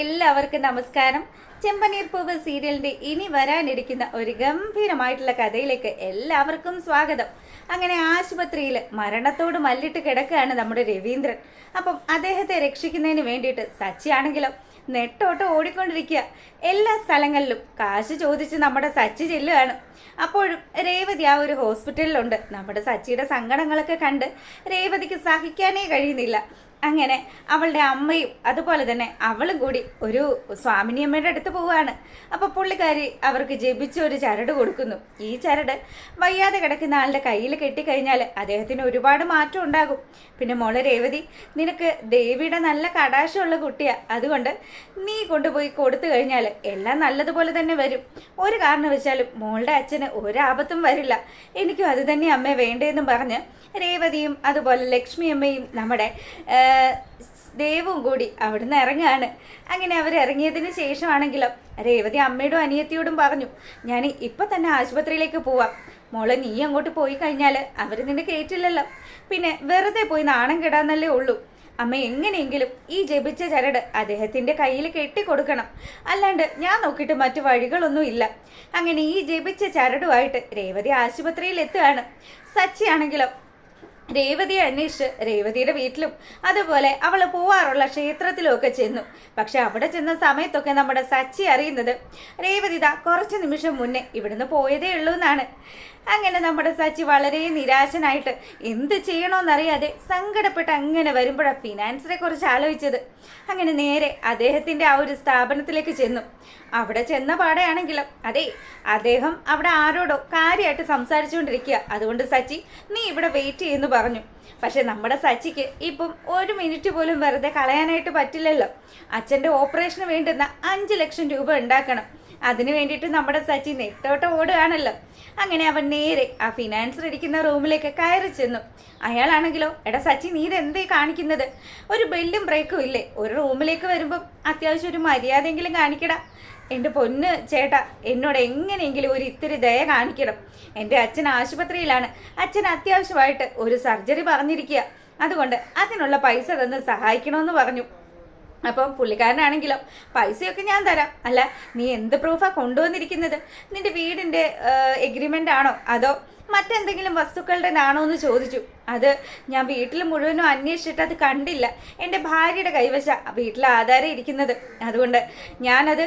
എല്ലാവർക്കും നമസ്കാരം. ചെമ്പനീർ പൂവ് സീരിയലിന്റെ ഇനി വരാനിരിക്കുന്ന ഒരു ഗംഭീരമായിട്ടുള്ള കഥയിലേക്ക് എല്ലാവർക്കും സ്വാഗതം. അങ്ങനെ ആശുപത്രിയിൽ മരണത്തോട് മല്ലിട്ട് കിടക്കുകയാണ് നമ്മുടെ രവീന്ദ്രൻ. അപ്പം അദ്ദേഹത്തെ രക്ഷിക്കുന്നതിന് വേണ്ടിയിട്ട് സച്ചിയാണെങ്കിലോ നെട്ടോട്ട് ഓടിക്കൊണ്ടിരിക്കുക. എല്ലാ സ്ഥലങ്ങളിലും കാശ് ചോദിച്ച് നമ്മുടെ സച്ചി ചെല്ലുകയാണ്. അപ്പോഴും രേവതി ആ ഒരു ഹോസ്പിറ്റലിലുണ്ട്. നമ്മുടെ സച്ചിയുടെ സങ്കടങ്ങളൊക്കെ കണ്ട് രേവതിക്ക് സഹിക്കാനേ കഴിയുന്നില്ല. അങ്ങനെ അവളുടെ അമ്മയും അതുപോലെ തന്നെ അവളും കൂടി ഒരു സ്വാമിനിയമ്മയുടെ അടുത്ത് പോവുകയാണ്. അപ്പോൾ പുള്ളിക്കാരി അവർക്ക് ജപിച്ച ഒരു ചരട് കൊടുക്കുന്നു. ഈ ചരട് വയ്യാതെ കിടക്കുന്ന ആളുടെ കയ്യിൽ കെട്ടിക്കഴിഞ്ഞാൽ അദ്ദേഹത്തിന് ഒരുപാട് മാറ്റം ഉണ്ടാകും. പിന്നെ മോളെ രേവതി നിനക്ക് ദേവിയുടെ നല്ല കടാശമുള്ള കുട്ടിയാ. അതുകൊണ്ട് നീ കൊണ്ടുപോയി കൊടുത്തു കഴിഞ്ഞാൽ എല്ലാം നല്ലതുപോലെ തന്നെ വരും. ഒരു കാരണം വെച്ചാലും മോളുടെ അച്ഛന് ഒരാപത്തും വരില്ല. എനിക്കും അത് തന്നെ അമ്മ വേണ്ടതെന്നും പറഞ്ഞ് രേവതിയും അതുപോലെ ലക്ഷ്മി അമ്മയും നമ്മുടെ ദേവും കൂടി അവിടുന്ന് ഇറങ്ങുകയാണ് അങ്ങനെ അവർ ഇറങ്ങിയതിന് ശേഷമാണെങ്കിലും രേവതി അമ്മയോടും അനിയത്തിയോടും പറഞ്ഞു ഞാൻ ഇപ്പം തന്നെ ആശുപത്രിയിലേക്ക് പോവാം. മോളെ നീ അങ്ങോട്ട് പോയി കഴിഞ്ഞാൽ അവർ നിന്നെ കയറ്റില്ലല്ലോ പിന്നെ വെറുതെ പോയി നാണം കെടാന്നല്ലേ ഉള്ളൂ. അമ്മ എങ്ങനെയെങ്കിലും ഈ ജപിച്ച ചരട് അദ്ദേഹത്തിന്റെ കയ്യിൽ കെട്ടിക്കൊടുക്കണം. അല്ലാണ്ട് ഞാൻ നോക്കിയിട്ട് മറ്റു വഴികളൊന്നും ഇല്ല. അങ്ങനെ ഈ ജപിച്ച ചരടുമായിട്ട് രേവതി ആശുപത്രിയിൽ എത്തുകയാണ്. സച്ചിയാണെങ്കിലും രേവതിയെ അന്വേഷിച്ച് രേവതിയുടെ വീട്ടിലും അതുപോലെ അവൾ പോവാറുള്ള ക്ഷേത്രത്തിലും ഒക്കെ ചെന്നു. പക്ഷെ അവിടെ ചെന്ന സമയത്തൊക്കെ നമ്മുടെ സച്ചി അറിയുന്നത് രേവതിത കുറച്ച് നിമിഷം മുന്നേ ഇവിടുന്ന് പോയതേ ഉള്ളൂ എന്നാണ് അങ്ങനെ നമ്മുടെ സച്ചി വളരെ നിരാശനായിട്ട് എന്ത് ചെയ്യണമെന്നറിയാതെ സങ്കടപ്പെട്ട് അങ്ങനെ വരുമ്പോഴാണ് ഫിനാൻസിനെ കുറിച്ച് ആലോചിച്ചത്. അങ്ങനെ നേരെ അദ്ദേഹത്തിന്റെ ആ ഒരു സ്ഥാപനത്തിലേക്ക് ചെന്നു. അവിടെ ചെന്ന പാടെയാണെങ്കിലും അതെ അദ്ദേഹം അവിടെ ആരോടോ കാര്യമായിട്ട് സംസാരിച്ചുകൊണ്ടിരിക്കുക. അതുകൊണ്ട് സച്ചി നീ ഇവിടെ വെയിറ്റ് ചെയ്യുന്നു പറഞ്ഞു. പക്ഷെ നമ്മുടെ സച്ചിക്ക് ഇപ്പം ഒരു മിനിറ്റ് പോലും വെറുതെ കളയാനായിട്ട് പറ്റില്ലല്ലോ. അച്ഛന്റെ ഓപ്പറേഷന് വേണ്ടുന്ന അഞ്ച് ലക്ഷം രൂപ ഉണ്ടാക്കണം. അതിനു വേണ്ടിയിട്ട് നമ്മുടെ സച്ചി നെട്ടോട്ട് ഓടുകയാണല്ലോ. അങ്ങനെ അവൻ നേരെ ആ ഫിനാൻസർ ഇരിക്കുന്ന റൂമിലേക്ക് കയറി ചെന്നു. അയാളാണെങ്കിലോ എടാ സച്ചി നീ ഇതെന്തേ കാണിക്കുന്നത്? ഒരു ബെല്ലും ബ്രേക്കും ഇല്ലേ? ഒരു റൂമിലേക്ക് വരുമ്പം അത്യാവശ്യം ഒരു മര്യാദയെങ്കിലും കാണിക്കടാ. എന്റെ പൊന്ന് ചേട്ടാ എന്നോട് എങ്ങനെയെങ്കിലും ഒരു ഇത്തിരി ദയ കാണിക്കണം. എന്റെ അച്ഛൻ ആശുപത്രിയിലാണ്. അച്ഛൻ അത്യാവശ്യമായിട്ട് ഒരു സർജറി പറഞ്ഞിരിക്കുക. അതുകൊണ്ട് അതിനുള്ള പൈസ തന്ന് സഹായിക്കണമെന്ന് പറഞ്ഞു. അപ്പം പുള്ളിക്കാരനാണെങ്കിലോ പൈസയൊക്കെ ഞാൻ തരാം. അല്ല നീ എന്ത് പ്രൂഫാണ് കൊണ്ടുവന്നിരിക്കുന്നത്? നിന്റെ വീടിന്റെ എഗ്രിമെന്റ് ആണോ? അതോ മറ്റെന്തെങ്കിലും വസ്തുക്കളുടെ ആണോ എന്ന് ചോദിച്ചു. അത് ഞാൻ വീട്ടിൽ മുഴുവനും അന്വേഷിച്ചിട്ട് അത് കണ്ടില്ല. എന്റെ ഭാര്യയുടെ കൈവശ വീട്ടിൽ ആധാരം ഇരിക്കുന്നത്. അതുകൊണ്ട് ഞാനത്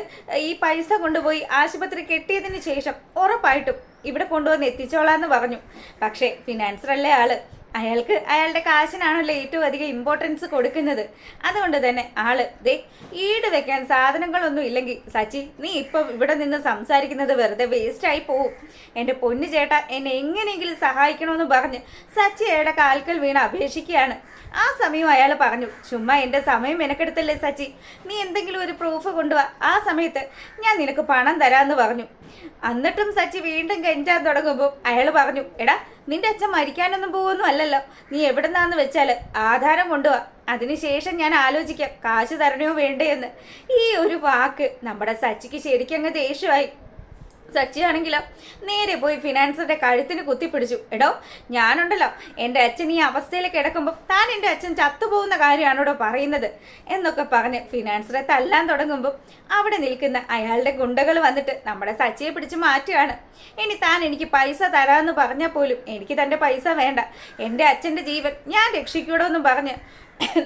ഈ പൈസ കൊണ്ടുപോയി ആശുപത്രി കെട്ടിയതിന് ശേഷം ഉറപ്പായിട്ടും ഇവിടെ കൊണ്ടുവന്ന് എത്തിച്ചോളാന്ന് പറഞ്ഞു. പക്ഷേ ഫിനാൻസറല്ലേ ആൾ? അയാൾക്ക് അയാളുടെ കാശിനാണല്ലോ ഏറ്റവും അധികം ഇമ്പോർട്ടൻസ് കൊടുക്കുന്നത്. അതുകൊണ്ട് തന്നെ ആൾ ദേ ഈട് വെക്കാൻ സാധനങ്ങളൊന്നും ഇല്ലെങ്കിൽ സച്ചി നീ ഇപ്പം ഇവിടെ നിന്ന് സംസാരിക്കുന്നത് വെറുതെ വേസ്റ്റ് ആയി പോവും. എന്റെ പൊന്നു ചേട്ട എന്നെ എങ്ങനെയെങ്കിലും സഹായിക്കണമെന്ന് പറഞ്ഞ് സച്ചി അയാളുടെ കാൽക്കൽ വീണ് അപേക്ഷിക്കുകയാണ്. ആ സമയം അയാൾ പറഞ്ഞു ചുമ്മാ എന്റെ സമയം എനക്കെടുത്തല്ലേ സച്ചി? നീ എന്തെങ്കിലും ഒരു പ്രൂഫ് കൊണ്ടുവാ. ആ സമയത്ത് ഞാൻ നിനക്ക് പണം തരാമെന്ന് പറഞ്ഞു. എന്നിട്ടും സച്ചി വീണ്ടും കെഞ്ചാൻ തുടങ്ങുമ്പോൾ അയാൾ പറഞ്ഞു എടാ നിന്റെ അച്ഛൻ മരിക്കാനൊന്നും പോകുന്നു അല്ലല്ലോ. നീ എവിടുന്നാന്ന് വെച്ചാൽ ആധാരം കൊണ്ടുവാ. അതിനുശേഷം ഞാൻ ആലോചിക്കാം കാശ് തരണയോ വേണ്ടേ എന്ന്. ഈ ഒരു വാക്ക് നമ്മുടെ സച്ചിക്ക് ശരിക്കും അങ്ങ് ദേഷ്യമായി. സച്ചിയാണെങ്കിലോ? നേരെ പോയി ഫിനാൻസറുടെ കഴുത്തിന് കുത്തിപ്പിടിച്ചു. എടോ ഞാനുണ്ടല്ലോ. എന്റെ അച്ഛൻ ഈ അവസ്ഥയിൽ കിടക്കുമ്പോൾ താൻ എന്റെ അച്ഛൻ ചത്തുപോകുന്ന കാര്യമാണോടോ പറയുന്നത്? എന്നൊക്കെ പറഞ്ഞ് ഫിനാൻസറെ തല്ലാൻ തുടങ്ങുമ്പോൾ അവിടെ നിൽക്കുന്ന അയാളുടെ ഗുണ്ടകൾ വന്നിട്ട് നമ്മുടെ സച്ചിയെ പിടിച്ച് മാറ്റുകയാണ്. ഇനി താൻ എനിക്ക് പൈസ തരാമെന്ന് പറഞ്ഞാൽ പോലും എനിക്ക് തന്റെ പൈസ വേണ്ട. എന്റെ അച്ഛന്റെ ജീവൻ ഞാൻ രക്ഷിക്കൂടോ എന്നും പറഞ്ഞ്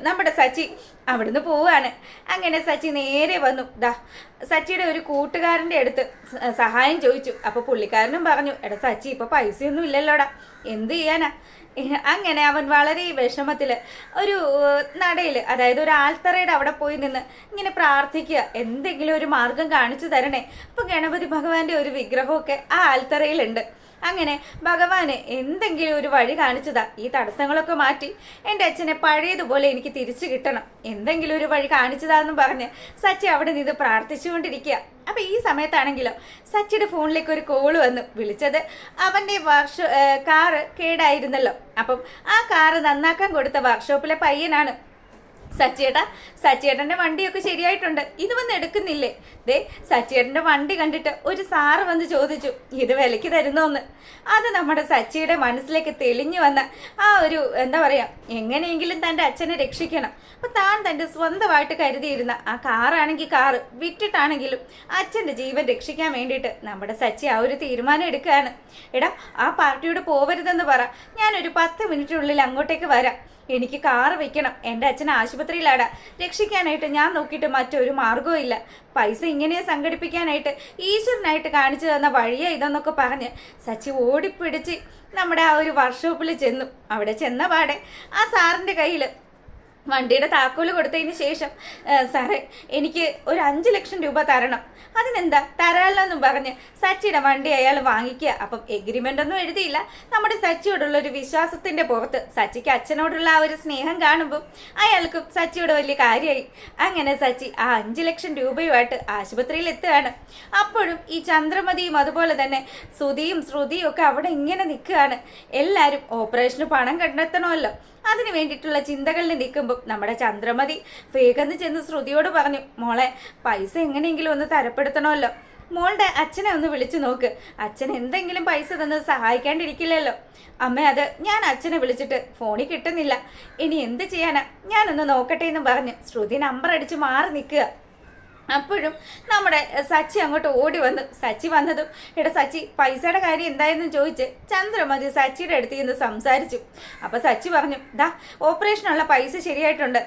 നമ്മുടെ സച്ചി അവിടുന്ന് പോവാണ്. അങ്ങനെ സച്ചി നേരെ വന്നു. ദാ സച്ചിയുടെ ഒരു കൂട്ടുകാരന്റെ അടുത്ത് സഹായം ചോദിച്ചു. അപ്പോൾ പുള്ളിക്കാരനും പറഞ്ഞു എടാ സച്ചി ഇപ്പോൾ പൈസയൊന്നും ഇല്ലല്ലോടാ. എന്ത് ചെയ്യാനാ? അങ്ങനെ അവൻ വളരെ വിഷമത്തിൽ ഒരു നടയിൽ അതായത് ഒരു ആൽത്തറയുടെ അവിടെ പോയി നിന്ന് ഇങ്ങനെ പ്രാർത്ഥിക്കുക. എന്തെങ്കിലും ഒരു മാർഗം കാണിച്ചു തരണേ. അപ്പോൾ ഗണപതി ഭഗവാന്റെ ഒരു വിഗ്രഹമൊക്കെ ആ ആൽത്തറയിലുണ്ട്. അങ്ങനെ ഭഗവാന് എന്തെങ്കിലും ഒരു വഴി കാണിച്ചതാ. ഈ തടസ്സങ്ങളൊക്കെ മാറ്റി എന്റെ അച്ഛനെ പഴയതുപോലെ എനിക്ക് തിരിച്ചു കിട്ടണം. എന്തെങ്കിലും ഒരു വഴി കാണിച്ചതാന്ന് പറഞ്ഞ് സച്ചി അവിടെ നിന്ന് പ്രാർത്ഥിച്ചുകൊണ്ടിരിക്കുക. അപ്പൊ ഈ സമയത്താണെങ്കിലോ സച്ചിയുടെ ഫോണിലേക്ക് ഒരു കോൾ വന്നു. വിളിച്ചത് അവന്റെ വർക്ക്ഷോ കാറ് കേടായിരുന്നല്ലോ. അപ്പം ആ കാറ് നന്നാക്കാൻ കൊടുത്ത വർക്ക്ഷോപ്പിലെ പയ്യനാണ്. സച്ചിയേട്ടാ സച്ചേട്ടന്റെ വണ്ടിയൊക്കെ ശരിയായിട്ടുണ്ട്. ഇത് വന്ന് എടുക്കുന്നില്ലേ? ദേ സച്ചേട്ടന്റെ വണ്ടി കണ്ടിട്ട് ഒരു സാറ് വന്ന് ചോദിച്ചു ഇത് വിലയ്ക്ക് തരുന്നോന്ന്? അത് നമ്മുടെ സച്ചിയുടെ മനസ്സിലേക്ക് തെളിഞ്ഞു വന്ന ആ ഒരു എന്താ പറയാ എങ്ങനെയെങ്കിലും തന്റെ അച്ഛനെ രക്ഷിക്കണം. അപ്പൊ താൻ തന്റെ സ്വന്തമായിട്ട് കരുതിയിരുന്ന ആ കാറാണെങ്കിൽ കാറ് വിറ്റിട്ടാണെങ്കിലും അച്ഛന്റെ ജീവൻ രക്ഷിക്കാൻ വേണ്ടിയിട്ട് നമ്മുടെ സച്ചി ആ ഒരു തീരുമാനം എടുക്കുകയാണ്. എടാ ആ പാർട്ടിയോട് പോവരുതെന്ന് പറ. ഞാനൊരു പത്ത് മിനിറ്റിനുള്ളിൽ അങ്ങോട്ടേക്ക് വരാം. എനിക്ക് കാറ് വെക്കണം. എന്റെ അച്ഛൻ ആശുപത്രിയിലാടാ. രക്ഷിക്കാനായിട്ട് ഞാൻ നോക്കിയിട്ട് മറ്റൊരു മാർഗവും ഇല്ല. പൈസ ഇങ്ങനെ സംഘടിപ്പിക്കാനായിട്ട് ഈശ്വരനായിട്ട് കാണിച്ചു തന്ന വഴിയാ ഇതെന്നൊക്കെ പറഞ്ഞ് സച്ചി ഓടിപ്പിടിച്ച് നമ്മുടെ ആ ഒരു വർക്ക്ഷോപ്പിൽ ചെന്നു. അവിടെ ചെന്ന പാടെ ആ സാറിന്റെ കയ്യിൽ വണ്ടിയുടെ താക്കോൽ കൊടുത്തതിന് ശേഷം "ഏ, സാറേ എനിക്ക് ഒരു അഞ്ച് ലക്ഷം രൂപ തരണം. അതിനെന്താ? തരാമല്ലോന്നും പറഞ്ഞ് സച്ചിയുടെ വണ്ടി അയാൾ വാങ്ങിക്കുക. അപ്പം എഗ്രിമെന്റ് ഒന്നും എഴുതിയില്ല. നമ്മുടെ സച്ചിയോടുള്ള ഒരു വിശ്വാസത്തിന്റെ പുറത്ത് സച്ചിക്ക് അച്ഛനോടുള്ള ആ ഒരു സ്നേഹം കാണുമ്പോൾ അയാൾക്കും സച്ചിയോട് വലിയ കാര്യമായി. അങ്ങനെ സച്ചി ആ അഞ്ച് ലക്ഷം രൂപയുമായിട്ട് ആശുപത്രിയിൽ എത്തുകയാണ്. അപ്പോഴും ഈ ചന്ദ്രമതിയും അതുപോലെ തന്നെ ശ്രുതിയും ശ്രുതിയും ഒക്കെ അവിടെ ഇങ്ങനെ നിൽക്കുകയാണ്. എല്ലാവരും ഓപ്പറേഷന് പണം കണ്ടെത്തണമല്ലോ. അതിന് വേണ്ടിയിട്ടുള്ള ചിന്തകളിൽ നിൽക്കുമ്പോൾ നമ്മുടെ ചന്ദ്രമതി വേഗം ചെന്ന് ശ്രുതിയോട് പറഞ്ഞു മോളെ പൈസ എങ്ങനെയെങ്കിലും ഒന്ന് തരപ്പെടുത്തണമല്ലോ. മോളുടെ അച്ഛനെ ഒന്ന് വിളിച്ചു നോക്ക്. അച്ഛൻ എന്തെങ്കിലും പൈസ തന്ന് സഹായിക്കാണ്ടിരിക്കില്ലല്ലോ. അമ്മ അത് ഞാൻ അച്ഛനെ വിളിച്ചിട്ട് ഫോണിൽ കിട്ടുന്നില്ല. ഇനി എന്ത് ചെയ്യാനാ? ഞാനൊന്ന് നോക്കട്ടെ എന്ന് പറഞ്ഞ് ശ്രുതി നമ്പർ അടിച്ച് മാറി നിൽക്കുക. അപ്പോഴും നമ്മുടെ സച്ചി അങ്ങോട്ട് ഓടി വന്നു സച്ചി വന്നതും എടാ സച്ചി പൈസയുടെ കാര്യം എന്തായെന്ന് ചോദിച്ച് ചന്ദ്രമതി സച്ചിയുടെ അടുത്ത് നിന്ന് സംസാരിച്ചു. അപ്പൊ സച്ചി പറഞ്ഞു ദാ ഓപ്പറേഷനുള്ള പൈസ ശരിയായിട്ടുണ്ട്.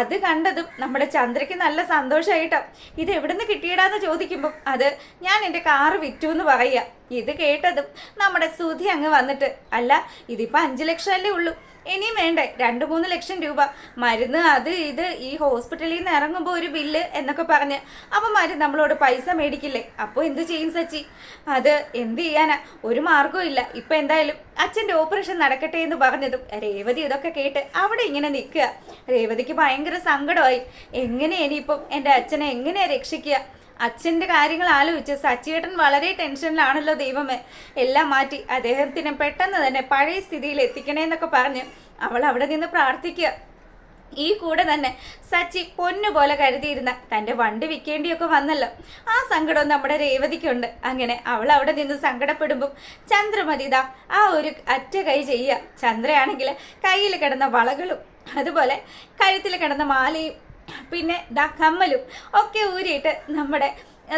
അത് കണ്ടതും നമ്മുടെ ചന്ദ്രയ്ക്ക് നല്ല സന്തോഷമായിട്ടോ ഇത് എവിടുന്ന് കിട്ടിയിടാന്ന് ചോദിക്കുമ്പോൾ അത് ഞാൻ എന്റെ കാറ് വിറ്റു എന്ന് പറയുക. ഇത് കേട്ടതും നമ്മുടെ സുധി അങ്ങ് വന്നിട്ട് അല്ല ഇതിപ്പോ അഞ്ചു ലക്ഷം അല്ലേ ഉള്ളൂ. ഇനിയും വേണ്ട? രണ്ട് മൂന്ന് ലക്ഷം രൂപ. മരുന്ന് അത് ഇത് ഈ ഹോസ്പിറ്റലിൽ നിന്ന് ഇറങ്ങുമ്പോൾ ഒരു ബില്ല് എന്നൊക്കെ പറഞ്ഞ്. അവന്മാര് നമ്മളോട് പൈസ മേടിക്കില്ലേ? അപ്പോൾ എന്ത് ചെയ്യും സച്ചി? അത് എന്ത് ചെയ്യാനാ? ഒരു മാർഗവും ഇല്ല. ഇപ്പൊ എന്തായാലും അച്ഛന്റെ ഓപ്പറേഷൻ നടക്കട്ടെ എന്ന് പറഞ്ഞതും രേവതി ഇതൊക്കെ കേട്ട് അവിടെ ഇങ്ങനെ നിൽക്കുക. രേവതിക്ക് ഭയങ്കര സങ്കടമായി. എങ്ങനെ ഇനിയിപ്പം എന്റെ അച്ഛനെ എങ്ങനെയാ രക്ഷിക്കുക? അച്ഛന്റെ കാര്യങ്ങൾ ആലോചിച്ച് സച്ചിയേട്ടൻ വളരെ ടെൻഷനിലാണല്ലോ ദൈവമേ. എല്ലാം മാറ്റി അദ്ദേഹത്തിനെ പെട്ടെന്ന് തന്നെ പഴയ സ്ഥിതിയിൽ എത്തിക്കണേന്നൊക്കെ പറഞ്ഞ് അവൾ അവിടെ നിന്ന് പ്രാർത്ഥിക്കുക. ഈ കൂടെ തന്നെ സച്ചി പൊന്നുപോലെ കരുതിയിരുന്ന തന്റെ വണ്ടി വിൽക്കേണ്ടിയൊക്കെ വന്നല്ലോ. ആ സങ്കടം നമ്മുടെ രേവതിക്കുണ്ട്. അങ്ങനെ അവൾ അവിടെ നിന്ന് സങ്കടപ്പെടുമ്പം ചന്ദ്രമതി ഇതാ ആ ഒരു അറ്റ കൈ ചെയ്യുക. ചന്ദ്രയാണെങ്കിൽ കയ്യിൽ കിടന്ന വളകളും അതുപോലെ കഴുത്തിൽ കിടന്ന മാലയും പിന്നെ ദാ കമ്മലും ഒക്കെ ഊരിയിട്ട് നമ്മുടെ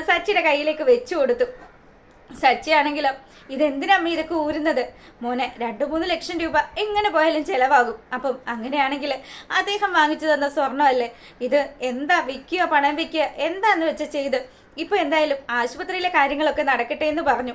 സച്ചിയുടെ കയ്യിലേക്ക് വെച്ചു കൊടുത്തു. സച്ചിയാണെങ്കിലോ ഇതെന്തിനമ്മ ഇതൊക്കെ ഊരുന്നത്? മോനെ രണ്ടു മൂന്ന് ലക്ഷം രൂപ എങ്ങനെ പോയാലും ചിലവാകും. അപ്പം അങ്ങനെയാണെങ്കിൽ അദ്ദേഹം വാങ്ങിച്ചു തന്ന സ്വർണമല്ലേ? ഇത് എന്താ വിൽക്കുക പണം വിൽക്കുക എന്താന്ന് വെച്ചാൽ ചെയ്ത് ഇപ്പൊ എന്തായാലും ആശുപത്രിയിലെ കാര്യങ്ങളൊക്കെ നടക്കട്ടെ എന്ന് പറഞ്ഞു.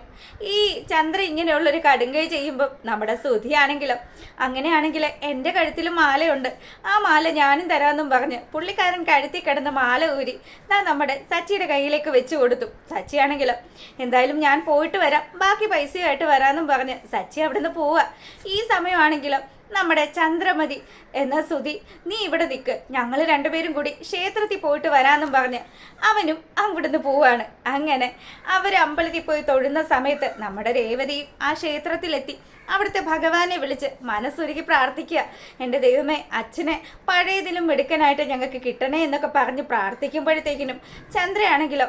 ഈ ചന്ദ്ര ഇങ്ങനെയുള്ളൊരു കടുങ്കൈ ചെയ്യുമ്പോൾ നമ്മുടെ സുധിയാണെങ്കിലോ അങ്ങനെയാണെങ്കിൽ എന്റെ കഴുത്തിലും മാലയുണ്ട്. ആ മാല ഞാനും തരാമെന്നും പറഞ്ഞ് പുള്ളിക്കാരൻ കഴുത്തി കിടന്ന മാല ഊരി ഞാൻ നമ്മുടെ സച്ചിയുടെ കയ്യിലേക്ക് വെച്ച് കൊടുത്തു. സച്ചിയാണെങ്കിലോ എന്തായാലും ഞാൻ പോയിട്ട് വരാം. ബാക്കി പൈസയായിട്ട് വരാമെന്നും പറഞ്ഞ് സച്ചി അവിടുന്ന് പോവുക ഈ സമയമാണെങ്കിലോ നമ്മുടെ ചന്ദ്രമതി എന്ന സുതി നീ ഇവിടെ നിൽക്ക് ഞങ്ങൾ രണ്ടുപേരും കൂടി ക്ഷേത്രത്തിൽ പോയിട്ട് വരാമെന്നും പറഞ്ഞ് അവനും അവിടുന്ന് പോവാണ്. അങ്ങനെ അവർ അമ്പലത്തിൽ പോയി തൊഴുന്ന സമയത്ത് നമ്മുടെ രേവതിയും ആ ക്ഷേത്രത്തിലെത്തി. അവിടുത്തെ ഭഗവാനെ വിളിച്ച് മനസ്സൊരുക്കി പ്രാർത്ഥിക്കുക എന്റെ ദൈവമേ അച്ഛനെ പഴയതിലും എടുക്കാനായിട്ട് ഞങ്ങൾക്ക് കിട്ടണേ എന്നൊക്കെ പറഞ്ഞ് പ്രാർത്ഥിക്കുമ്പോഴത്തേക്കിനും ചന്ദ്രയാണെങ്കിലോ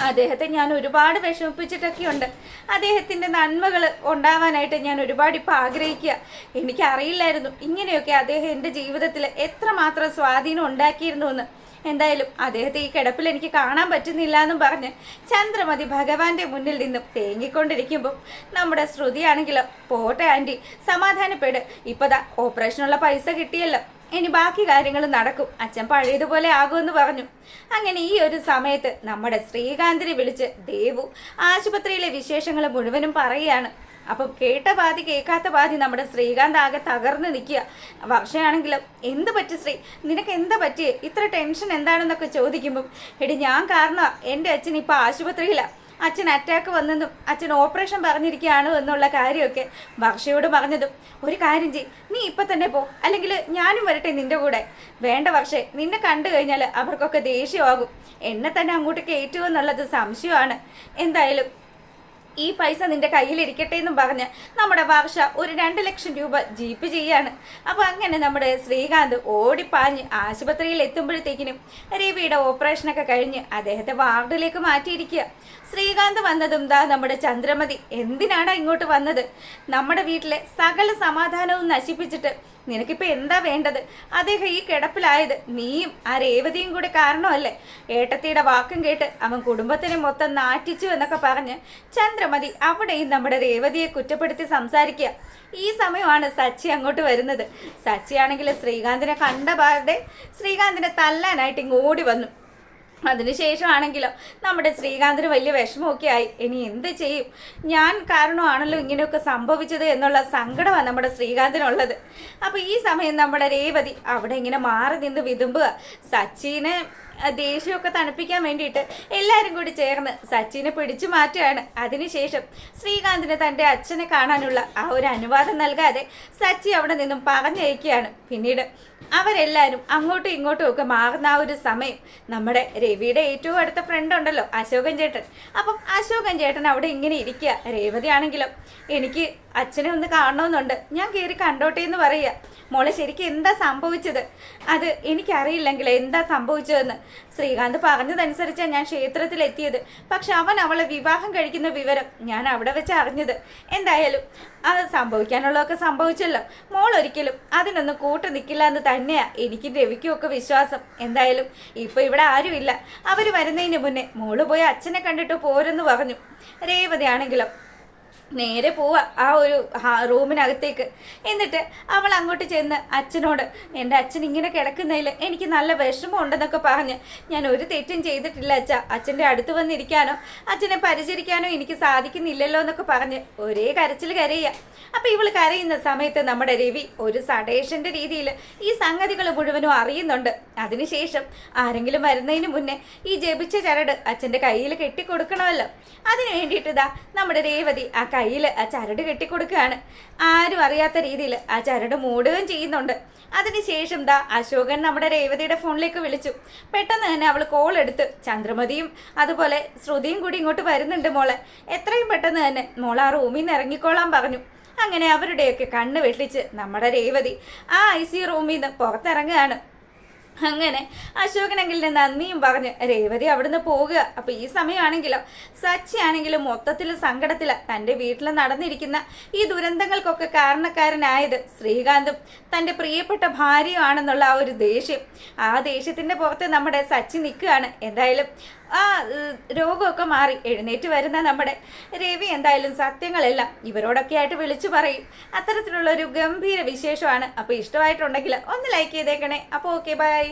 അദ്ദേഹത്തെ ഞാൻ ഒരുപാട് വിഷമിപ്പിച്ചിട്ടൊക്കെയുണ്ട്. അദ്ദേഹത്തിന്റെ നന്മകൾ ഉണ്ടാവാനായിട്ട് ഞാൻ ഒരുപാട് ഇപ്പോൾ ആഗ്രഹിക്കുക. എനിക്കറിയില്ലായിരുന്നു ഇങ്ങനെയൊക്കെ അദ്ദേഹം എന്റെ ജീവിതത്തിൽ എത്രമാത്രം സ്വാധീനം ഉണ്ടാക്കിയിരുന്നു എന്ന് എന്തായാലും അദ്ദേഹത്തെ ഈ കിടപ്പിൽ എനിക്ക് കാണാൻ പറ്റുന്നില്ല എന്നും പറഞ്ഞ് ചന്ദ്രമതി ഭഗവാന്റെ മുന്നിൽ നിന്നും തേങ്ങിക്കൊണ്ടിരിക്കുമ്പോൾ നമ്മുടെ ശ്രുതിയാണെങ്കിലോ പോട്ടെ ആന്റി സമാധാനപ്പെട്. ഇപ്പതാ ഓപ്പറേഷനുള്ള പൈസ കിട്ടിയല്ലോ. ഇനി ബാക്കി കാര്യങ്ങൾ നടക്കും. അച്ഛൻ പഴയതുപോലെ ആകുമെന്ന് പറഞ്ഞു. അങ്ങനെ ഈ ഒരു സമയത്ത് നമ്മുടെ ശ്രീകാന്തിനെ വിളിച്ച് ദേവു ആശുപത്രിയിലെ വിശേഷങ്ങൾ മുഴുവനും പറയുകയാണ്. അപ്പം കേട്ട പാതി കേൾക്കാത്ത പാതി നമ്മുടെ ശ്രീകാന്ത് ആകെ തകർന്ന് നിൽക്കുക. വർഷയാണെങ്കിലും എന്ത് പറ്റി ശ്രീ? നിനക്ക് എന്താ പറ്റിയേ? ഇത്ര ടെൻഷൻ എന്താണെന്നൊക്കെ ചോദിക്കുമ്പം എടി ഞാൻ കാരണം എന്റെ അച്ഛൻ ഇപ്പോൾ ആശുപത്രിയിലാണ് അച്ഛൻ അറ്റാക്ക് വന്നെന്നും അച്ഛൻ ഓപ്പറേഷൻ പറഞ്ഞിരിക്കുകയാണ് എന്നുള്ള കാര്യമൊക്കെ വർഷയോട് പറഞ്ഞതും ഒരു കാര്യം ചെയ് നീ ഇപ്പം തന്നെ പോ അല്ലെങ്കിൽ ഞാനും വരട്ടെ നിന്റെ കൂടെ. വേണ്ട വർഷേ നിന്നെ കണ്ടു കഴിഞ്ഞാൽ അവർക്കൊക്കെ ദേഷ്യമാകും. എന്നെ തന്നെ അങ്ങോട്ട് കയറ്റുമെന്നുള്ളത് സംശയമാണ്. എന്തായാലും ഈ പൈസ നിന്റെ കയ്യിൽ ഇരിക്കട്ടെ എന്നും പറഞ്ഞ് നമ്മുടെ വർഷ ഒരു രണ്ട് ലക്ഷം രൂപ ജീപ്പ് ചെയ്യാണ്. അപ്പൊ അങ്ങനെ നമ്മുടെ ശ്രീകാന്ത് ഓടിപ്പാഞ്ഞ് ആശുപത്രിയിൽ എത്തുമ്പോഴത്തേക്കിനും രവിയുടെ ഓപ്പറേഷനൊക്കെ കഴിഞ്ഞ് അദ്ദേഹത്തെ വാർഡിലേക്ക് മാറ്റിയിരിക്കുക. ശ്രീകാന്ത് വന്നതും ദാ നമ്മുടെ ചന്ദ്രമതി. എന്തിനാണ് ഇങ്ങോട്ട് വന്നത്? നമ്മുടെ വീട്ടിലെ സകല സമാധാനവും നശിപ്പിച്ചിട്ട് നിനക്കിപ്പോ എന്താ വേണ്ടത്? അദ്ദേഹം ഈ കിടപ്പിലായത് നീയും ആ രേവതിയും കൂടെ കാരണമല്ലേ? ഏട്ടത്തിയുടെ വാക്കും കേട്ട് അവൻ കുടുംബത്തിനെ മൊത്തം നാറ്റിച്ചു എന്നൊക്കെ പറഞ്ഞ് ചന്ദ്രമതി അവിടെയും നമ്മുടെ രേവതിയെ കുറ്റപ്പെടുത്തി സംസാരിക്കുക. ഈ സമയമാണ് സച്ചി അങ്ങോട്ട് വരുന്നത്. സച്ചിയാണെങ്കിൽ ശ്രീകാന്തിനെ കണ്ട പാടെ ശ്രീകാന്തിനെ തല്ലാനായിട്ട് ഇങ്ങോടി വന്നു. അതിനുശേഷമാണെങ്കിലോ നമ്മുടെ ശ്രീകാന്തിന് വലിയ വിഷമമൊക്കെ ആയി. ഇനി എന്ത് ചെയ്യും? ഞാൻ കാരണമാണല്ലോ ഇങ്ങനെയൊക്കെ സംഭവിച്ചത് എന്നുള്ള സങ്കടമാണ് നമ്മുടെ ശ്രീകാന്തിനുള്ളത്. അപ്പോൾ ഈ സമയം നമ്മുടെ രേവതി അവിടെ ഇങ്ങനെ മാറി നിന്ന് വിതുമ്പുക. സച്ചിനെ ദേഷ്യമൊക്കെ തണുപ്പിക്കാൻ വേണ്ടിയിട്ട് എല്ലാവരും കൂടി ചേർന്ന് സച്ചിനെ പിടിച്ചു മാറ്റുകയാണ്. അതിനുശേഷം ശ്രീകാന്തിന് തന്റെ അച്ഛനെ കാണാനുള്ള ആ ഒരു അനുവാദം നൽകാതെ സച്ചി അവിടെ നിന്നും പറഞ്ഞയക്കുകയാണ്. പിന്നീട് അവരെല്ലാവരും അങ്ങോട്ടും ഇങ്ങോട്ടും ഒക്കെ മാറുന്ന ആ ഒരു സമയം. നമ്മുടെ രവിയുടെ ഏറ്റവും അടുത്ത ഫ്രണ്ട് ഉണ്ടല്ലോ അശോകൻ ചേട്ടൻ. അപ്പം അശോകൻ ചേട്ടൻ അവിടെ ഇങ്ങനെ ഇരിക്കുക. രേവതി ആണെങ്കിലും എനിക്ക് അച്ഛനെ ഒന്ന് കാണണമെന്നുണ്ട് ഞാൻ കയറി കണ്ടോട്ടെ എന്ന് പറയുക മോളെ ശരിക്കും എന്താ സംഭവിച്ചത്? അത് എനിക്കറിയില്ലെങ്കിൽ എന്താ സംഭവിച്ചതെന്ന്. ശ്രീകാന്ത് പറഞ്ഞതനുസരിച്ചാണ് ഞാൻ ക്ഷേത്രത്തിൽ എത്തിയത് പക്ഷെ അവൻ അവളെ വിവാഹം കഴിക്കുന്ന വിവരം ഞാൻ അവിടെ വെച്ച് അറിഞ്ഞത്. എന്തായാലും അത് സംഭവിക്കാനുള്ളതൊക്കെ സംഭവിച്ചല്ലോ. മോൾ ഒരിക്കലും അതിനൊന്നും കൂട്ടു നിൽക്കില്ല എന്ന് തന്നെയാ എനിക്ക് രവിക്കും ഒക്കെ വിശ്വാസം. എന്തായാലും ഇപ്പൊ ഇവിടെ ആരുമില്ല. അവർ വരുന്നതിന് മുന്നേ മോൾ പോയി അച്ഛനെ കണ്ടിട്ട് പോരെന്ന് പറഞ്ഞു. രേവതി ആണെങ്കിലും നേരെ പോവാ ആ ഒരു റൂമിനകത്തേക്ക്. എന്നിട്ട് അവൾ അങ്ങോട്ട് ചെന്ന് അച്ഛനോട് എന്റെ അച്ഛൻ ഇങ്ങനെ കിടക്കുന്നതിൽ എനിക്ക് നല്ല വിഷമം ഉണ്ടെന്നൊക്കെ പറഞ്ഞ് ഞാൻ ഒരു തെറ്റും ചെയ്തിട്ടില്ല അച്ഛ. അച്ഛന്റെ അടുത്ത് വന്നിരിക്കാനോ അച്ഛനെ പരിചരിക്കാനോ എനിക്ക് സാധിക്കുന്നില്ലല്ലോ എന്നൊക്കെ പറഞ്ഞ് ഒരേ കരച്ചിൽ കരയുക അപ്പം ഇവൾ കരയുന്ന സമയത്ത് നമ്മുടെ രവി ഒരു സടേഷന്റെ രീതിയിൽ ഈ സംഗതികൾ മുഴുവനും അറിയുന്നുണ്ട്. അതിനുശേഷം ആരെങ്കിലും വരുന്നതിന് മുന്നേ ഈ ജപിച്ച ചരട് അച്ഛന്റെ കയ്യിൽ കെട്ടിക്കൊടുക്കണമല്ലോ. അതിന് വേണ്ടിയിട്ട് ഇതാ നമ്മുടെ രേവതി ആ കയ്യിൽ ആ ചരട് കെട്ടിക്കൊടുക്കുകയാണ്. ആരും അറിയാത്ത രീതിയിൽ ആ ചരട് മൂടുകയും ചെയ്യുന്നുണ്ട്. അതിനുശേഷം ദാ അശോകൻ നമ്മുടെ രേവതിയുടെ ഫോണിലേക്ക് വിളിച്ചു. പെട്ടെന്ന് തന്നെ അവൾ കോൾ എടുത്ത് ചന്ദ്രമതിയും അതുപോലെ ശ്രുതിയും കൂടി ഇങ്ങോട്ട് വരുന്നുണ്ട് മോളെ. എത്രയും പെട്ടെന്ന് തന്നെ മോൾ ആ റൂമിൽ നിന്ന് ഇറങ്ങിക്കോളാൻ പറഞ്ഞു. അങ്ങനെ അവരുടെയൊക്കെ കണ്ണ് വെട്ടിച്ച് നമ്മുടെ രേവതി ആ ഐ സി റൂമിൽ നിന്ന് പുറത്തിറങ്ങുകയാണ്. അങ്ങനെ അശോകനെങ്കിലും നന്ദിയും പറഞ്ഞ് രേവതി അവിടുന്ന് പോവുക. അപ്പൊ ഈ സമയമാണെങ്കിലോ? സച്ചിയാണെങ്കിലും മൊത്തത്തിൽ സങ്കടത്തിൽ തന്റെ വീട്ടിൽ നടന്നിരിക്കുന്ന ഈ ദുരന്തങ്ങൾക്കൊക്കെ കാരണക്കാരനായത് ശ്രീകാന്തും. തന്റെ പ്രിയപ്പെട്ട ഭാര്യയുമാണെന്നുള്ള ആ ഒരു ദേഷ്യം. ആ ദേഷ്യത്തിന്റെ പുറത്ത് നമ്മുടെ സച്ചി നിൽക്കുകയാണ്. എന്തായാലും ആ രോഗമൊക്കെ മാറി എഴുന്നേറ്റ് വരുന്ന നമ്മുടെ രവി എന്തായാലും സത്യങ്ങളെല്ലാം ഇവരോടൊക്കെ ആയിട്ട് വിളിച്ചു പറയും. അത്തരത്തിലുള്ള ഒരു ഗംഭീര വിശേഷമാണ്. അപ്പോൾ ഇഷ്ടമായിട്ടുണ്ടെങ്കിൽ ഒന്ന് ലൈക്ക് ചെയ്തേക്കണേ. അപ്പോൾ ഓക്കെ ബൈ